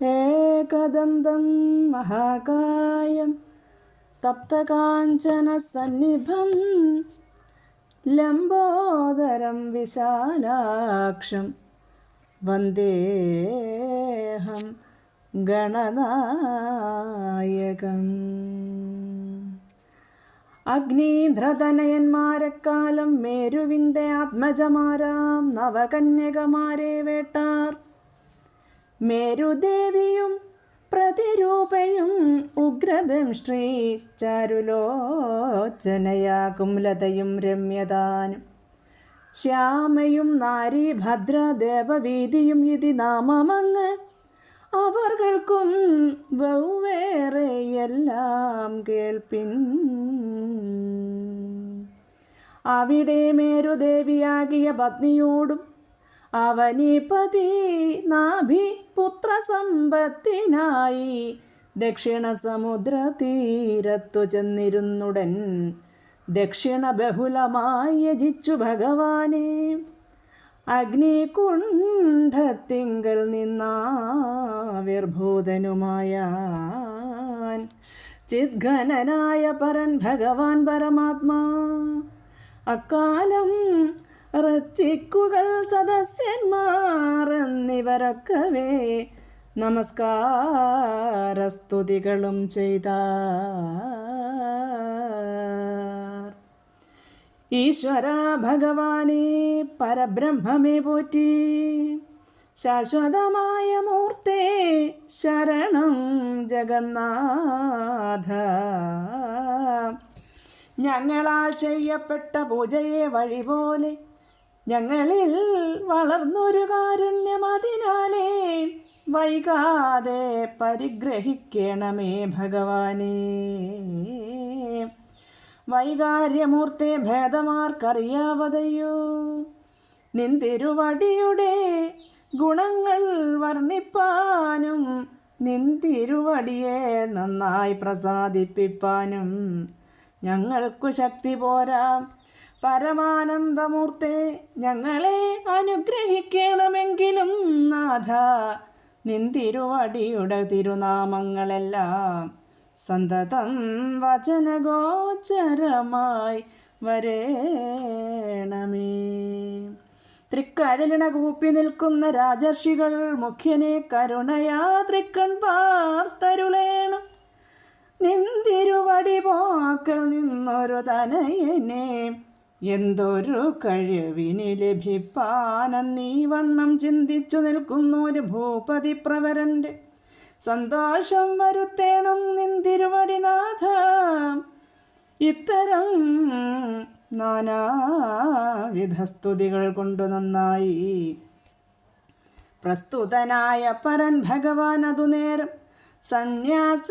ഏകദന്തം മഹാകായം തപ്തകാഞ്ചനസന്നിഭം ലംബോദരം വിശാലാക്ഷം വന്ദേഹം ഗണനായകം. അഗ്നിധ്രതനയന്മാരെക്കാലം മേരുവിന്റെ ആത്മജമാരാം നവകന്യകമാരെ വേട്ടാർ മേരുദേവിയും പ്രതിരൂപയും ഉഗ്രതം ശ്രീ ചാരുലോചനയാകും ലതയും രമ്യതാനും. ശ്യാമയും നാരീഭദ്ര ദേവവീതിയും ഇതി നാമമങ്ങ് അവർക്കും വെവ്വേറെയെല്ലാം കേൾപ്പിൻ. അവിടെ മേരുദേവിയാകിയ പത്നിയോടും അവനിപതി നാഭി പുത്രസമ്പത്തിനായി ദക്ഷിണ സമുദ്ര തീരത്തു ചെന്നിരുന്നുടൻ. ദക്ഷിണ ബഹുലമായി യജിച്ചു ഭഗവാനെ. അഗ്നികുണ്ഠത്തിങ്കൽ നിന്നാവിർഭൂതനുമായ ചിദ്ഘനനായ പരൻ ഭഗവാൻ പരമാത്മാ. അക്കാലം ഋത്വിക്കുകൾ സദസ്യന്മാർ എന്നിവരൊക്കവേ നമസ്കാരസ്തുതികളും ചെയ്ത ഈശ്വര ഭഗവാനെ പരബ്രഹ്മമേ പോറ്റി. ശാശ്വതമായ മൂർത്തേ ശരണം ജഗന്നാഥ. ഞങ്ങളാൽ ചെയ്യപ്പെട്ട പൂജയെ വഴി പോലെ ഞങ്ങളിൽ വളർന്നൊരു കാരുണ്യം അതിനാലേ വൈകാതെ പരിഗ്രഹിക്കണമേ ഭഗവാനേ. വൈകാര്യമൂർത്തെ ഭേദമാർക്കറിയാവതയോ നിന്തിരുവടിയുടെ ഗുണങ്ങൾ വർണിപ്പാനും നിന്തിരുവടിയെ നന്നായി പ്രസാദിപ്പിപ്പാനും ഞങ്ങൾക്കു ശക്തി പോരാ. പരമാനന്ദമൂർത്തെ ഞങ്ങളെ അനുഗ്രഹിക്കണമെങ്കിലും നാഥ നിന്തിരുവടിയുടെ തിരുനാമങ്ങളെല്ലാം സന്തതം വചനഗോചരമായി വരേണമേ. തൃക്കഴലിണ കൂപ്പി നിൽക്കുന്ന രാജർഷികൾ മുഖ്യനെ കരുണയാ തൃക്കൺ പാർത്തരുളേണം. നിന്തിരുവടി പോക്കൾ നിന്നൊരു തനയനെ എന്തൊരു കഴിവിന് നീ വണ്ണം ചിന്തിച്ചു നിൽക്കുന്നു ഒരു ഭൂപതി പ്രവരന്റെ. സന്തോഷം വരുത്തേണം നിന്തിരുവടിനാഥ. ഇത്തരം നാനാവിധ സ്തുതികൾ കൊണ്ടു നന്നായി. പ്രസ്തുതനായ പരൻ ഭഗവാൻ അതു നേരം സന്യാസ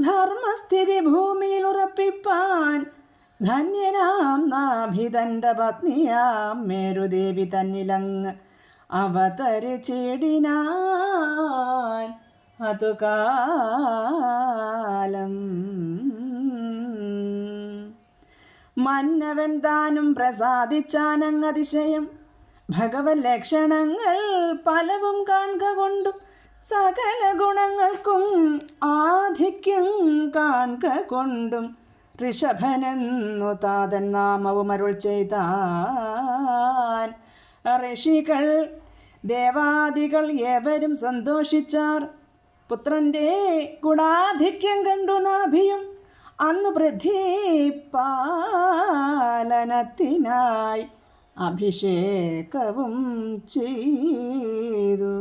ധർമ്മസ്ഥിതി ഭൂമിയിൽ ഉറപ്പിപ്പാൻ ധന്യനാം നാഭിതന്റെ പത്നിയാം മേരുദേവി തന്നിലങ്ങ് അവതരിച്ചിടിനാൻ അതുകാലം. മന്നവൻ താനും പ്രസാദിച്ചാനങ്ങതിശയം ഭഗവത് ലക്ഷണങ്ങൾ പലവും കാണുക കൊണ്ടും സകല ഗുണങ്ങൾക്കും ആധിക്യം കാണുക കൊണ്ടും ഋഷഭനെന്നു താതൻ നാമവും അരുൾ ചെയ്താൻ. ഋഷികൾ ദേവാദികൾ ഏവരും സന്തോഷിച്ചാർ. പുത്രന്റെ ഗുണാധിക്യം കണ്ടു നാഭിയും. അന്ന് പൃഥ്വിപാലനത്തിനായി അഭിഷേകവും ചെയ്തു.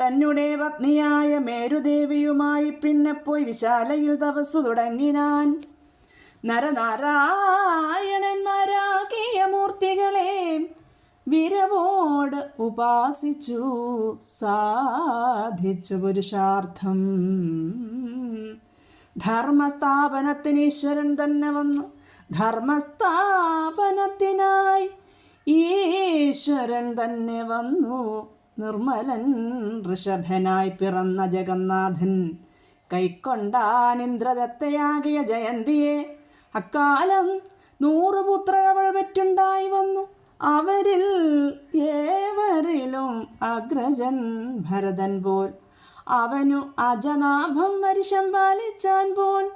തന്നെ പത്നിയായ മേരുദേവിയുമായി പിന്നെ പോയി വിശാലയിൽ തപസ്സു തുടങ്ങിനാൻ. നരനാരായണന്മാരാകിയ മൂർത്തികളെ വിരവോട് ഉപാസിച്ചു സാധിച്ചു പുരുഷാർത്ഥം. ധർമ്മസ്ഥാപനത്തിന് ഈശ്വരൻ തന്നെ വന്നു. ധർമ്മസ്ഥാപനത്തിനായി ഈശ്വരൻ തന്നെ വന്നു. നിർമ്മലൻ ഋഷഭനായി പിറന്ന ജഗന്നാഥൻ. കൈക്കൊണ്ടാനിന്ദ്രദത്തയാകിയ ജയന്തിയെ അക്കാലം നൂറു പുത്രകൾ പെറ്റുണ്ടായി വന്നു. അവരിൽ ഏവരിലും അഗ്രജൻ ഭരതൻ പോൽ. അവനു അജനാഭം വരിശം പാലിച്ചാൻ പോൽ.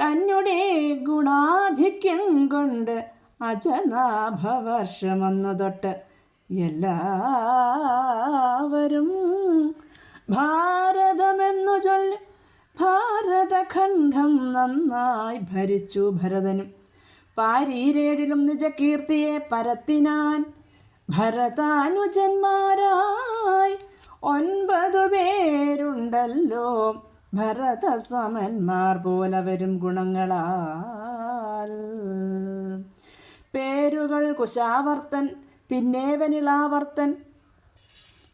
തന്നെ ഗുണാധിക്യം കൊണ്ട് അജനാഭവർഷമെന്നു തൊട്ട് എല്ലാവരും ഭാരതമെന്നു ചൊല്ലും ഭാരതഖണ്ഡം നന്നായി ഭരിച്ചു ഭരതനും. പാരീരേടിലും നിജകീർത്തിയെ പരത്തിനാൻ ഭരതാനുജന്മാരായി ഒൻപതു പേരുണ്ടല്ലോ. ഭരതസമന്മാർ പോലവരും ഗുണങ്ങളാൽ. പേരുകൾ കുശാവർത്തൻ പിന്നെ വനിളാവർത്തൻ.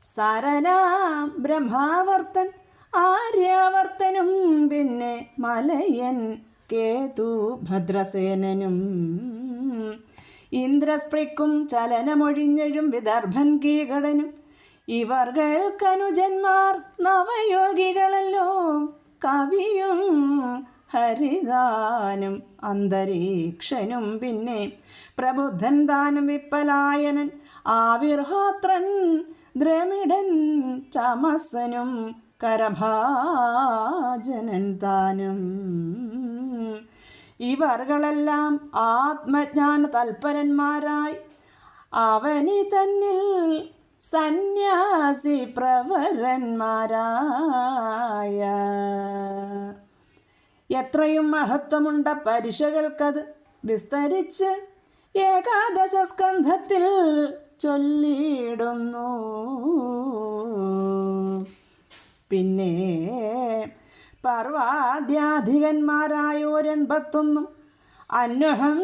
സരനാം ബ്രഹ്മാവർത്തൻ ആര്യാവർത്തനും പിന്നെ മലയൻ കേതു ഭദ്രസേനനും. ഇന്ദ്രസ്പ്രിക്കും ചലനമൊഴിഞ്ഞഴും വിദർഭൻ കീകടനും. ഇവർകൾക്കനുജന്മാർ നവയോഗികളല്ലോ. കവിയും ഹരിദാനും അന്തരീക്ഷനും പിന്നെ പ്രബുദ്ധൻ ദാനം വിപ്പലായനൻ ആവിർഹോത്രൻ ദ്രമിഡൻ ചമസനും കരഭാജനൻ താനും. ഇവർകളെല്ലാം ആത്മജ്ഞാന തൽപരന്മാരായി അവനി തന്നിൽ സന്യാസി പ്രവരന്മാരായ. എത്രയും മഹത്വമുണ്ട പരിശകൾക്കത് വിസ്തരിച്ച് ഏകാദശ സ്കന്ധത്തിൽ ചൊല്ലിയിടുന്നു. പിന്നെ പർവാദ്യാധികന്മാരായോരെൺപത്തൊന്നും അന്വഹം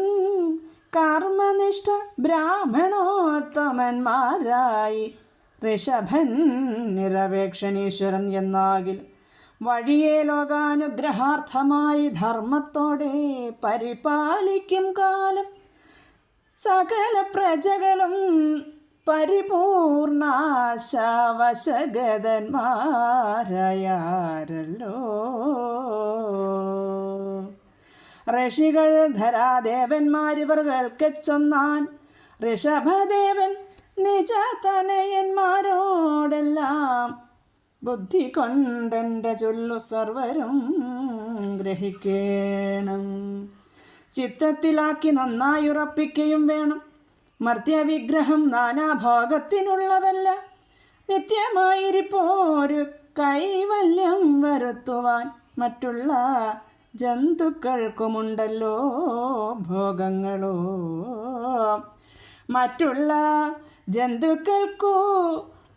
കർമ്മനിഷ്ഠ ബ്രാഹ്മണോത്തമന്മാരായി ഋഷഭൻ നിരപേക്ഷണീശ്വരൻ എന്നാകിൽ വഴിയെ ലോകാനുഗ്രഹാർത്ഥമായി ധർമ്മത്തോടെ പരിപാലിക്കും കാലം. സകല പ്രജകളും പരിപൂർണാശവശഗതന്മാരയാരല്ലോ. ഋഷികൾ ധരാദേവന്മാരിവർക്ക് ചൊന്നാൻ ഋഷഭദേവൻ നിജതനയന്മാരോടെല്ലാം ബുദ്ധി കൊണ്ടെന്റെ ചൊല്ലു സർവരും ഗ്രഹിക്കേണം. ചിത്തത്തിലാക്കി നന്നായി ഉറപ്പിക്കുകയും വേണം. മർത്യവിഗ്രഹം നാനാഭാഗത്തിനുള്ളതല്ല. നിത്യമായിരിപ്പോരു കൈവല്യം വരുത്തുവാൻ മറ്റുള്ള ജന്തുക്കൾക്കുമുണ്ടല്ലോ ഭോഗങ്ങളോ. മറ്റുള്ള ജന്തുക്കൾക്കു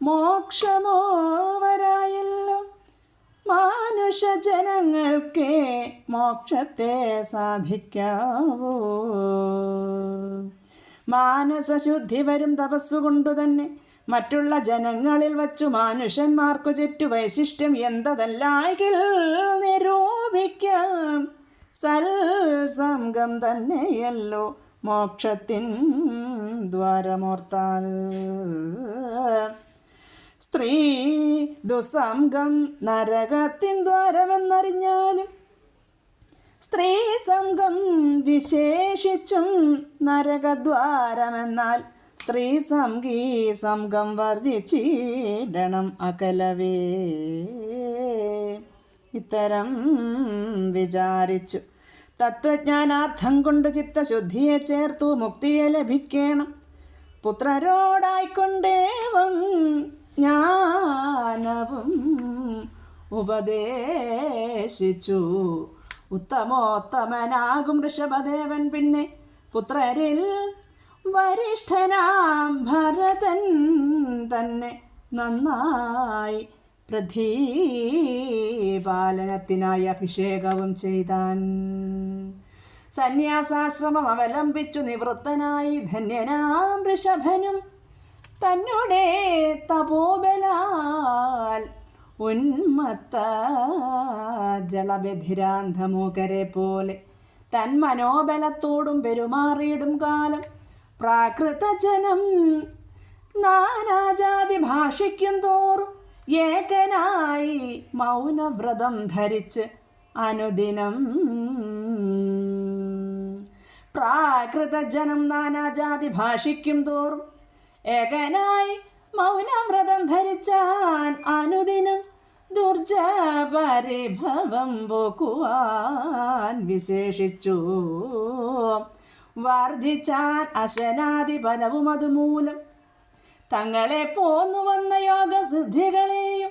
മോക്ഷമോ വരായല്ലോ മാനുഷജനങ്ങൾക്ക് മോക്ഷത്തെ സാധിക്കാവൂ? മാനസശുദ്ധി വരും തപസ്സുകൊണ്ടു തന്നെ മറ്റുള്ള ജനങ്ങളിൽ വച്ചു മാനുഷന്മാർക്കു ചുറ്റു വൈശിഷ്ട്യം എന്തതല്ലായെങ്കിൽ നിരൂപിക്കാം. സൽസംഗം തന്നെയല്ലോ മോക്ഷത്തിൻ ദ്വാരമോർത്താൽ. സ്ത്രീ ദുസംഗം നരകത്തിൻ ദ്വാരമെന്നറിഞ്ഞാലും സ്ത്രീ സംഘം വിശേഷിച്ചും നരകദ്വാരമെന്നാൽ സ്ത്രീ സംഗീ സംഘം വർജിച്ചിടണം അകലവേ. ഇത്തരം വിചാരിച്ചു. തത്വജ്ഞാനാർത്ഥം കൊണ്ട് ചിത്തശുദ്ധിയെ ചേർത്തു മുക്തിയെ ലഭിക്കണം. പുത്രരോടായിക്കൊണ്ടേവം ജ്ഞാനവും ഉപദേശിച്ചു. ഉത്തമോത്തമനാകും ഋഷഭദേവൻ പിന്നെ പുത്രരിൽ വരിഷ്ഠനാം ഭരതൻ തന്നെ നന്നായി പ്രതീപാലനത്തിനായി അഭിഷേകവും ചെയ്താൻ. സന്യാസാശ്രമം അവലംബിച്ചു നിവൃത്തനായി ധന്യനാം ഋഷഭനും തന്നുടെ തപോബലാൽ. ഉന്മത്ത ജളബധിരാന്ധമൂകരെ പോലെ തൻ മനോബലത്തോടും പെരുമാറിയിടും കാലം. പ്രാകൃതജനം നാനാജാതി ഭാഷിക്കും തോറും ഏകനായി മൗനവ്രതം ധരിച്ച് അനുദിനം. പ്രാകൃത പ്രാകൃതജനം നാനാജാതി ഭാഷിക്കും തോറും ഏകനായി മൗനവ്രതം ധരിച്ചാൻ അനുദിനം ദുർജപരിഭവം പോക്കുവാൻ വിശേഷിച്ചു. വർദ്ധിച്ചാൻ അശനാദി ബലവും അതുമൂലം തങ്ങളെ പോന്നു വന്ന യോഗസിദ്ധികളെയും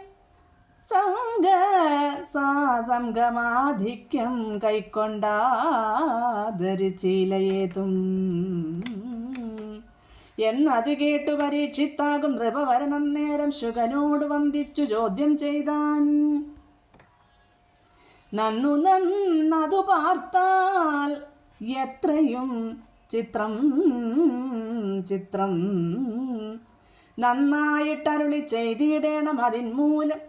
സംഘ സാസംഗമാധിക്യം കൈക്കൊണ്ടാദരിച്ചിലയേതും എന്നത് കേട്ടു പരീക്ഷിത്താകും നൃപവരനം നേരം ശുഗനോട് വന്ദിച്ചു ചോദ്യം ചെയ്താൻ. നന്നു നന്നതു പാർത്താൽ എത്രയും ചിത്രം ചിത്രം. നന്നായിട്ടരുളി ചെയ്തിടേണം അതിൻ മൂലം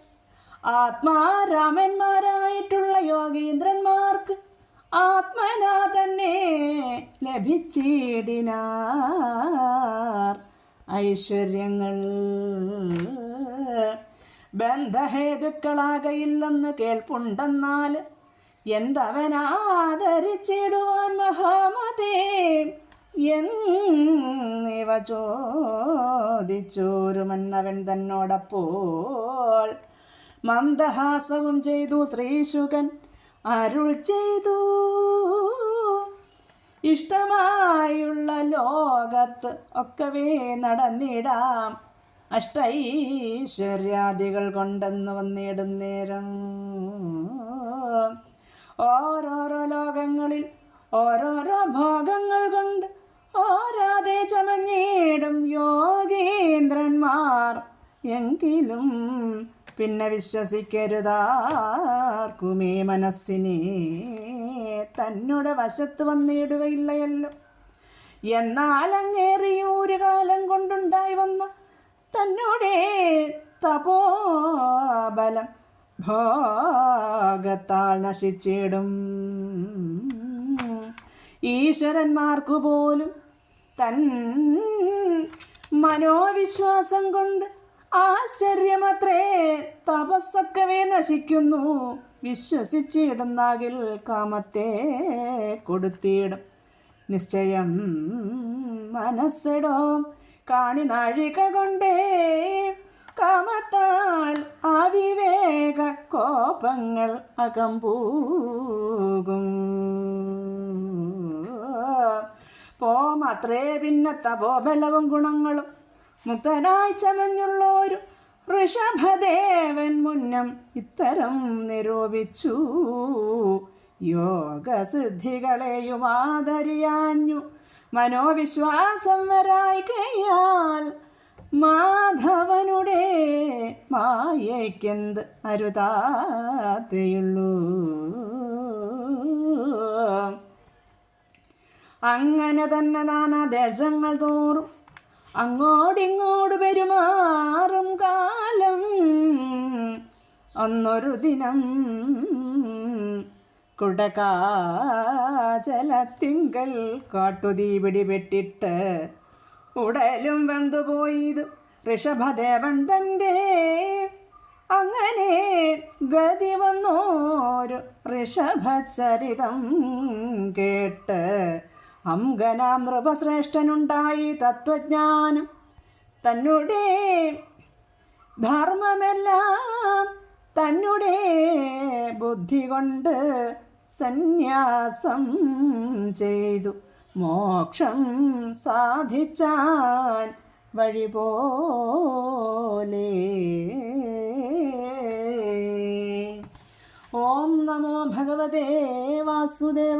ആത്മാരാമന്മാരായിട്ടുള്ള ലഭിച്ചിടിനാർ ഐശ്വര്യങ്ങൾ. ബന്ധഹേതുക്കളാകയില്ലെന്ന് കേൾപ്പുണ്ടെന്നാൽ എന്തവനാദരിച്ചിടുവാൻ മഹാമതേ എന്നിവ ചോദിച്ചോരു മന്നവൻ തന്നോടപ്പോൾ മന്ദഹാസവും ചെയ്തു ശ്രീശുകൻ അരുൾ ചെയ്തു. ഇഷ്ടമായുള്ള ലോകത്ത് ഒക്കവേ നടന്നിടാം. അഷ്ടൈശ്വര്യാദികൾ കൊണ്ടെന്ന് വന്നിടും നേരം. ഓരോരോ ലോകങ്ങളിൽ ഓരോരോ ഭോഗങ്ങൾ കൊണ്ട് ഓരാതെ ചമഞ്ഞിടും യോഗീന്ദ്രന്മാർ. എങ്കിലും പിന്നെ വിശ്വസിക്കരുതാർക്കുമേ മനസ്സിനെ തന്നുടെ വശത്ത് വന്നിടുകയില്ലയല്ലോ. എന്നാൽ അങ്ങേറിയൊരു കാലം കൊണ്ടുണ്ടായി വന്ന തന്നോടെ തപോബലം ഭോഗത്താൽ നശിച്ചിടും. ഈശ്വരന്മാർക്കു പോലും തൻ മനോവിശ്വാസം കൊണ്ട് ആശ്ചര്യമത്രേ. തപസ്സൊക്കവേ നശിക്കുന്നു. വിശ്വസിച്ചിടുന്നാകിൽ കാമത്തെ കൊടുത്തിടും. നിശ്ചയം മനസ്സിടോ. കാണി നാഴിക കൊണ്ടേ കാമത്താൽ അവിവേക കോപങ്ങൾ അകമ്പൂകും പോമത്രേ പിന്നെ തപോബലവും ഗുണങ്ങളും മുക്തനായി ചമഞ്ഞുള്ളോരു ഋഷഭദേവൻ മുന്നം ഇത്തരം നിരൂപിച്ചു. യോഗസിദ്ധികളെയും ആദരിയാഞ്ഞു. മനോവിശ്വാസം വരായി കയ്യാൽ മാധവനുടെ മായയ്ക്കെന്ത് അരുതാതെയുള്ളൂ. അങ്ങനെ തന്നെ നാനാ ദേശങ്ങൾ തോറും അങ്ങോടിങ്ങോട് പെരുമാറും കാലം. അന്നൊരു ദിനം കുടകാചലത്തിങ്കൽ കാട്ടുതീപിടി വെട്ടിട്ട് ഉടലും വെന്തുപോയത് ഋഷഭദേവൻ തന്റെ. അങ്ങനെ ഗതി വന്നോരു ഋഷഭചരിതം കേട്ട് അംഗനാം നൃപശ്രേഷ്ഠനുണ്ടായി തത്വജ്ഞാനം. തന്നുടെ ധർമ്മമെല്ലാം തന്നുടെ ബുദ്ധി കൊണ്ട് സന്യാസം ചെയ്തു. മോക്ഷം സാധിച്ചാൻ വഴി പോലെ ഓം നമോ ഭഗവതേ വാസുദേവായ